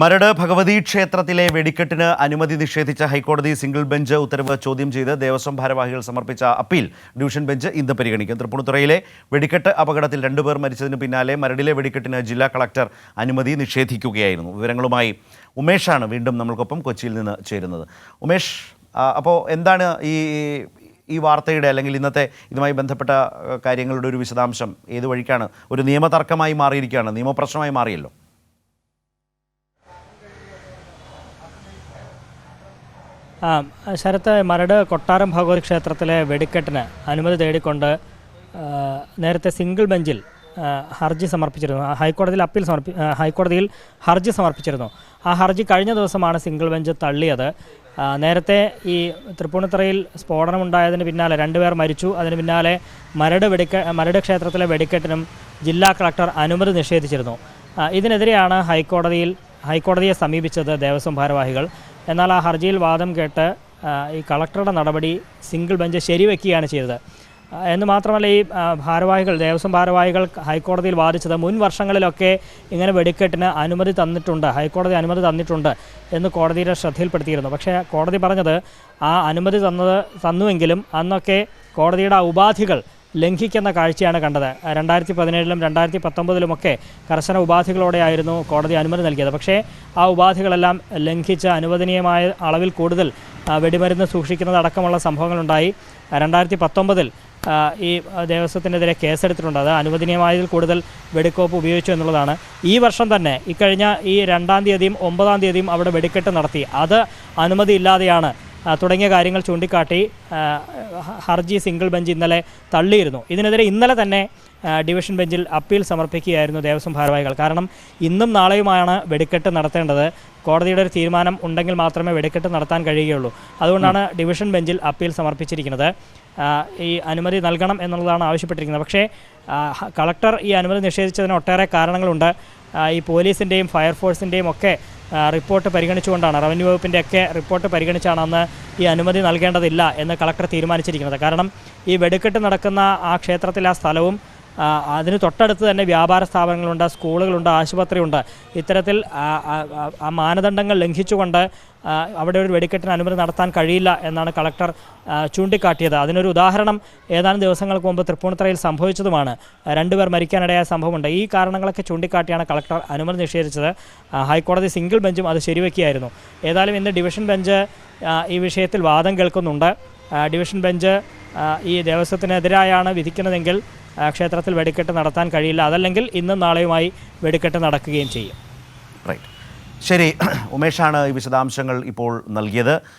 മരട് ഭഗവതി ക്ഷേത്രത്തിലെ വെടിക്കെട്ടിന് അനുമതി നിഷേധിച്ച ഹൈക്കോടതി സിംഗിൾ ബെഞ്ച് ഉത്തരവ് ചോദ്യം ചെയ്ത് ദേവസ്വം ഭാരവാഹികൾ സമർപ്പിച്ച അപ്പീൽ ഡിവിഷൻ ബെഞ്ച് ഇന്ന് പരിഗണിക്കും. തൃപ്പൂണിത്തുറയിലെ വെടിക്കെട്ട് അപകടത്തിൽ രണ്ടുപേർ മരിച്ചതിന് പിന്നാലെ മരടിലെ വെടിക്കെട്ടിന് ജില്ലാ കളക്ടർ അനുമതി നിഷേധിക്കുകയായിരുന്നു. വിവരങ്ങളുമായി ഉമേഷാണ് വീണ്ടും നമ്മൾക്കൊപ്പം കൊച്ചിയിൽ നിന്ന് ചേരുന്നത്. ഉമേഷ് അപ്പോൾ എന്താണ് ഈ ഈ വാർത്തയുടെ അല്ലെങ്കിൽ ഇന്നത്തെ ഇതുമായി ബന്ധപ്പെട്ട കാര്യങ്ങളുടെ ഒരു വിശദാംശം? ഏത് വഴിക്കാണ്? ഒരു നിയമതർക്കമായി മാറിയിരിക്കുകയാണ്. നിയമപ്രശ്നമായി മാറിയല്ലോ. ശരത്ത് മരട് കൊട്ടാരം ഭഗവതി ക്ഷേത്രത്തിലെ വെടിക്കെട്ടിന് അനുമതി തേടിക്കൊണ്ട് നേരത്തെ സിംഗിൾ ബെഞ്ചിൽ ഹർജി സമർപ്പിച്ചിരുന്നു. ഹൈക്കോടതിയിൽ അപ്പീൽ സമർപ്പി ഹൈക്കോടതിയിൽ ഹർജി സമർപ്പിച്ചിരുന്നു. ആ ഹർജി കഴിഞ്ഞ ദിവസമാണ് സിംഗിൾ ബെഞ്ച് തള്ളിയത്. നേരത്തെ ഈ തൃപ്പൂണിത്തുറയിൽ സ്ഫോടനമുണ്ടായതിന് പിന്നാലെ രണ്ടുപേർ മരിച്ചു. അതിന് പിന്നാലെ മരട് വെടിക്ക മരട് ക്ഷേത്രത്തിലെ വെടിക്കെട്ടിനും ജില്ലാ കളക്ടർ അനുമതി നിഷേധിച്ചിരുന്നു. ഇതിനെതിരെയാണ് ഹൈക്കോടതിയിൽ ഹൈക്കോടതിയെ സമീപിച്ചത് ദേവസ്വം ഭാരവാഹികൾ. എന്നാൽ ആ ഹർജിയിൽ വാദം കേട്ട് ഈ കളക്ടറുടെ നടപടി സിംഗിൾ ബെഞ്ച് ശരിവെക്കുകയാണ് ചെയ്തത്. എന്ന് മാത്രമല്ല ഈ ഭാരവാഹികൾ ദേവസ്വം ഭാരവാഹികൾ ഹൈക്കോടതിയിൽ വാദിച്ചത് മുൻ വർഷങ്ങളിലൊക്കെ ഇങ്ങനെ വെടിക്കെട്ടിന് അനുമതി തന്നിട്ടുണ്ട് ഹൈക്കോടതി അനുമതി തന്നിട്ടുണ്ട് എന്ന് കോടതിയുടെ ശ്രദ്ധയിൽപ്പെടുത്തിയിരുന്നു. പക്ഷേ കോടതി പറഞ്ഞത് ആ അനുമതി തന്നത് തന്നുവെങ്കിലും അന്നൊക്കെ കോടതിയുടെ ഉപാധികൾ ലംഘിക്കുന്ന കാഴ്ചയാണ് കണ്ടത്. രണ്ടായിരത്തി പതിനേഴിലും രണ്ടായിരത്തി പത്തൊമ്പതിലുമൊക്കെ കർശന ഉപാധികളോടെയായിരുന്നു കോടതി അനുമതി നൽകിയത്. പക്ഷേ ആ ഉപാധികളെല്ലാം ലംഘിച്ച് അനുവദനീയമായ അളവിൽ കൂടുതൽ വെടിമരുന്ന് വെടിമരുന്ന് സൂക്ഷിക്കുന്നതടക്കമുള്ള സംഭവങ്ങളുണ്ടായി. രണ്ടായിരത്തി പത്തൊമ്പതിൽ ഈ ദേവസ്വത്തിനെതിരെ കേസെടുത്തിട്ടുണ്ട്. അത് അനുവദനീയമായതിൽ കൂടുതൽ വെടിക്കോപ്പ് ഉപയോഗിച്ചു എന്നുള്ളതാണ്. ഈ വർഷം തന്നെ ഇക്കഴിഞ്ഞ ഈ രണ്ടാം തീയതിയും ഒമ്പതാം തീയതിയും അവിടെ വെടിക്കെട്ട് നടത്തി. അത് അനുമതിയില്ലാതെയാണ് തുടങ്ങിയ കാര്യങ്ങൾ ചൂണ്ടിക്കാട്ടി ഹർജി സിംഗിൾ ബെഞ്ച് ഇന്നലെ തള്ളിയിരുന്നു. ഇതിനെതിരെ ഇന്നലെ തന്നെ ഡിവിഷൻ ബെഞ്ചിൽ അപ്പീൽ സമർപ്പിക്കുകയായിരുന്നു ദേവസ്വം ഭാരവാഹികൾ. കാരണം ഇന്നും നാളെയുമാണ് വെടിക്കെട്ട് നടത്തേണ്ടത്. കോടതിയുടെ ഒരു തീരുമാനം ഉണ്ടെങ്കിൽ മാത്രമേ വെടിക്കെട്ട് നടത്താൻ കഴിയുകയുള്ളൂ. അതുകൊണ്ടാണ് ഡിവിഷൻ ബെഞ്ചിൽ അപ്പീൽ സമർപ്പിച്ചിരിക്കുന്നത്. ഈ അനുമതി നൽകണം എന്നുള്ളതാണ് ആവശ്യപ്പെട്ടിരിക്കുന്നത്. പക്ഷേ കളക്ടർ ഈ അനുമതി നിഷേധിച്ചതിന് ഒട്ടേറെ കാരണങ്ങളുണ്ട്. ഈ പോലീസിന്റെയും ഫയർഫോഴ്സിന്റെയും ഒക്കെ റിപ്പോർട്ട് പരിഗണിച്ചുകൊണ്ടാണ് റവന്യൂ വകുപ്പിന്റെ ഒക്കെ റിപ്പോർട്ട് പരിഗണിച്ചാണ് അന്ന് ഈ അനുമതി നൽകേണ്ടതില്ല എന്ന് കളക്ടർ തീരുമാനിച്ചിരിക്കുന്നത്. കാരണം ഈ വെടിക്കെട്ട് നടക്കുന്ന ആ ക്ഷേത്രത്തിലെ ആ സ്ഥലവും അതിന് തൊട്ടടുത്ത് തന്നെ വ്യാപാര സ്ഥാപനങ്ങളുണ്ട് സ്കൂളുകളുണ്ട് ആശുപത്രിയുണ്ട്. ഇത്തരത്തിൽ ആ, മാനദണ്ഡങ്ങൾ ലംഘിച്ചുകൊണ്ട് അവിടെ ഒരു വെടിക്കെട്ടിന് അനുമതി നടത്താൻ കഴിയില്ല എന്നാണ് കളക്ടർ ചൂണ്ടിക്കാട്ടിയത്. അതിനൊരു ഉദാഹരണം ഏതാനും ദിവസങ്ങൾക്ക് മുമ്പ് തൃപ്പൂണിത്തറയിൽ സംഭവിച്ചതുമാണ്. രണ്ടുപേർ മരിക്കാനിടയായ സംഭവമുണ്ട്. ഈ കാരണങ്ങളൊക്കെ ചൂണ്ടിക്കാട്ടിയാണ് കളക്ടർ അനുമതി നിഷേധിച്ചത്. ഹൈക്കോടതി സിംഗിൾ ബെഞ്ചും അത് ശരിവെക്കുകയായിരുന്നു. ഏതായാലും ഇന്ന് ഡിവിഷൻ ബെഞ്ച് ഈ വിഷയത്തിൽ വാദം കേൾക്കുന്നുണ്ട്. ഡിവിഷൻ ബെഞ്ച് ഈ ദേവസ്വത്തിനെതിരായാണ് വിധിക്കുന്നതെങ്കിൽ ക്ഷേത്രത്തിൽ വെടിക്കെട്ട് നടത്താൻ കഴിയില്ല. അതല്ലെങ്കിൽ ഇന്നും നാളെയുമായി വെടിക്കെട്ട് നടക്കുകയും ചെയ്യും. റൈറ്റ് ശരി ഉമേഷാണ് ഈ വിശദാംശങ്ങൾ ഇപ്പോൾ നൽകിയത്.